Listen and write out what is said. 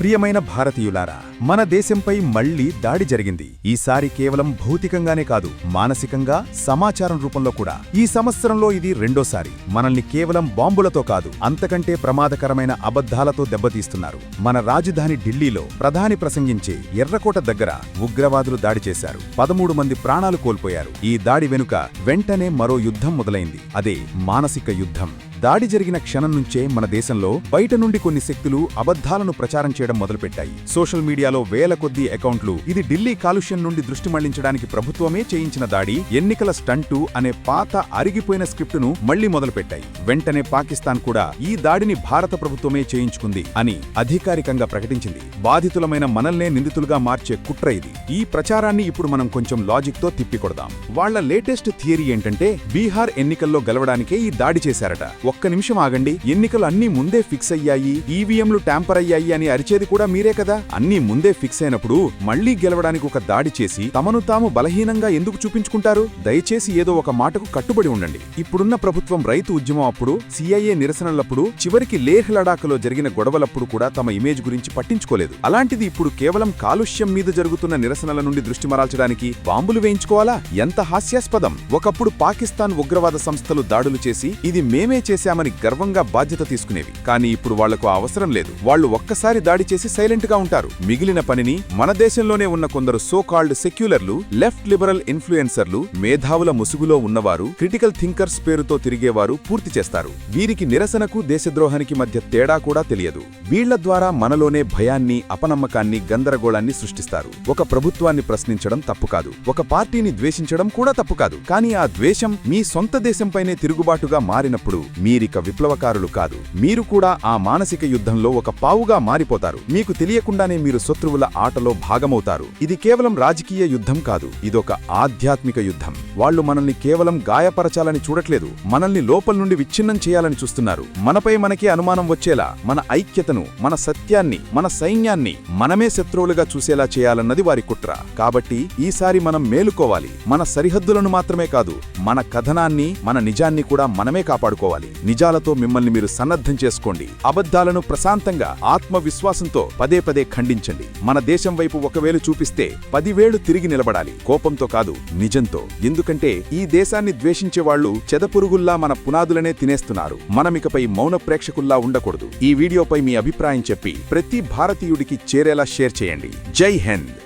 ప్రియమైన భారతీయులారా మన దేశంపై మళ్ళీ దాడి జరిగింది. ఈసారి కేవలం భౌతికంగానే కాదు మానసికంగా సమాచారం రూపంలో కూడా. ఈ సంవత్సరంలో ఇది రెండోసారి. మనల్ని కేవలం బాంబులతో కాదు అంతకంటే ప్రమాదకరమైన అబద్ధాలతో దెబ్బతీస్తున్నారు. మన రాజధాని ఢిల్లీలో ప్రధాని ప్రసంగించే ఎర్రకోట దగ్గర ఉగ్రవాదులు దాడి చేశారు. పదమూడు మంది ప్రాణాలు కోల్పోయారు. ఈ దాడి వెనుక వెంటనే మరో యుద్ధం మొదలైంది. అదే మానసిక యుద్ధం. దాడి జరిగిన క్షణం నుంచే మన దేశంలో బయట నుండి కొన్ని శక్తులు అబద్ధాలను ప్రచారం చేయడం మొదలుపెట్టాయి. సోషల్ మీడియాలో వేల కొద్దీ అకౌంట్లు ఇది ఢిల్లీ కాలుష్యం నుండి దృష్టి మళ్ళించడానికి ప్రభుత్వమే చేయించిన దాడి ఎన్నికల స్టంటు అనే పాత అరిగిపోయిన స్క్రిప్టును మళ్ళీ మొదలుపెట్టాయి. వెంటనే పాకిస్తాన్ కూడా ఈ దాడిని భారత ప్రభుత్వమే చేయించుకుంది అని అధికారికంగా ప్రకటించింది. బాధితులమైన మనల్నే నిందితులుగా మార్చే కుట్ర ఇది. ఈ ప్రచారాన్ని ఇప్పుడు మనం కొంచెం లాజిక్తో తిప్పికొడదాం. వాళ్ళ లేటెస్ట్ థియరీ ఏంటంటే బీహార్ ఎన్నికల్లో గెలవడానికే ఈ దాడి చేశారట. ఒక్క నిమిషం ఆగండి. ఎన్నికలు అన్నీ ముందే ఫిక్స్ అయ్యాయి. ఈవీఎంలు ట్యాంపర్ అయ్యాయి అని అరిచేది కూడా మీరే కదా? అన్నీ ముందే ఫిక్స్ అయినప్పుడు మళ్ళీ గెలవడానికి ఒక దాడి చేసి తమను తాము బలహీనంగా ఎందుకు చూపించుకుంటారు? దయచేసి ఏదో ఒక మాటకు కట్టుబడి ఉండండి. ఇప్పుడున్న ప్రభుత్వం రైతు ఉద్యమం అప్పుడు సిఐఏ నిరసనలప్పుడు చివరికి లేహ్ లడాఖ్లో జరిగిన గొడవలప్పుడు కూడా తమ ఇమేజ్ గురించి పట్టించుకోలేదు. అలాంటిది ఇప్పుడు కేవలం కాలుష్యం మీద జరుగుతున్న నిరసనల నుండి దృష్టి మరాల్చడానికి బాంబులు వేయించుకోవాలా? ఎంత హాస్యాస్పదం! ఒకప్పుడు పాకిస్తాన్ ఉగ్రవాద సంస్థలు దాడులు చేసి ఇది మేమే చేశామని గర్వంగా బాధ్యత తీసుకునేవి. కానీ ఇప్పుడు వాళ్ళకు అవసరం లేదు. వాళ్ళు ఒక్కసారి దాడి చేసి సైలెంట్గా ఉంటారు. మిగిలిన పనిని మన దేశంలోనే ఉన్న కొందరు సో కాల్డ్ సెక్యులర్లు లెఫ్ట్ లిబరల్ ఇన్ఫ్లుయెన్సర్లు మేధావుల ముసుగులో ఉన్నవారు క్రిటికల్ థింకర్స్ పేరుతో తిరిగేవారు పూర్తి చేస్తారు. వీరికి నిరసనకు దేశద్రోహానికి మధ్య తేడా కూడా తెలియదు. వీళ్ళ ద్వారా మనలోనే భయాన్ని అపనమ్మకాన్ని గందరగోళాన్ని సృష్టిస్తారు. ఒక ప్రభుత్వాన్ని ప్రశ్నించడం తప్పు కాదు. ఒక పార్టీని ద్వేషించడం కూడా తప్పు కాదు. కానీ ఆ ద్వేషం మీ సొంత దేశంపైనే తిరుగుబాటుగా మారినప్పుడు మీరిక విప్లవకారులు కాదు. మీరు కూడా ఆ మానసిక యుద్ధంలో ఒక పావుగా మారిపోతారు. మీకు తెలియకుండానే మీరు శత్రువుల ఆటలో భాగమవుతారు. ఇది కేవలం రాజకీయ యుద్ధం కాదు. ఇదొక ఆధ్యాత్మిక యుద్ధం. వాళ్ళు మనల్ని కేవలం గాయపరచాలని చూడట్లేదు. మనల్ని లోపల నుండి విచ్ఛిన్నం చేయాలని చూస్తున్నారు. మనపై మనకే అనుమానం వచ్చేలా మన ఐక్యతను మన సత్యాన్ని మన సైన్యాన్ని మనమే శత్రువులుగా చూసేలా చేయాలన్నది వారి కుట్ర. కాబట్టి ఈసారి మనం మేలుకోవాలి. మన సరిహద్దులను మాత్రమే కాదు మన కథనాన్ని మన నిజాన్ని కూడా మనమే కాపాడుకోవాలి. నిజాలతో మిమ్మల్ని మీరు సన్నద్ధం చేసుకోండి. అబద్ధాలను ప్రశాంతంగా ఆత్మవిశ్వాసంతో పదే పదే ఖండించండి. మన దేశం వైపు ఒకవేళ చూపిస్తే పదివేళ్ళు తిరిగి నిలబడాలి. కోపంతో కాదు నిజంతో. ఎందుకంటే ఈ దేశాన్ని ద్వేషించే వాళ్ళు చెదపురుగుల్లా మన పునాదులనే తినేస్తున్నారు. మనమికపై మౌన ప్రేక్షకుల్లా ఉండకూడదు. ఈ వీడియోపై మీ అభిప్రాయం చెప్పి ప్రతి భారతీయుడికి చేరేలా షేర్ చేయండి. జై హింద్!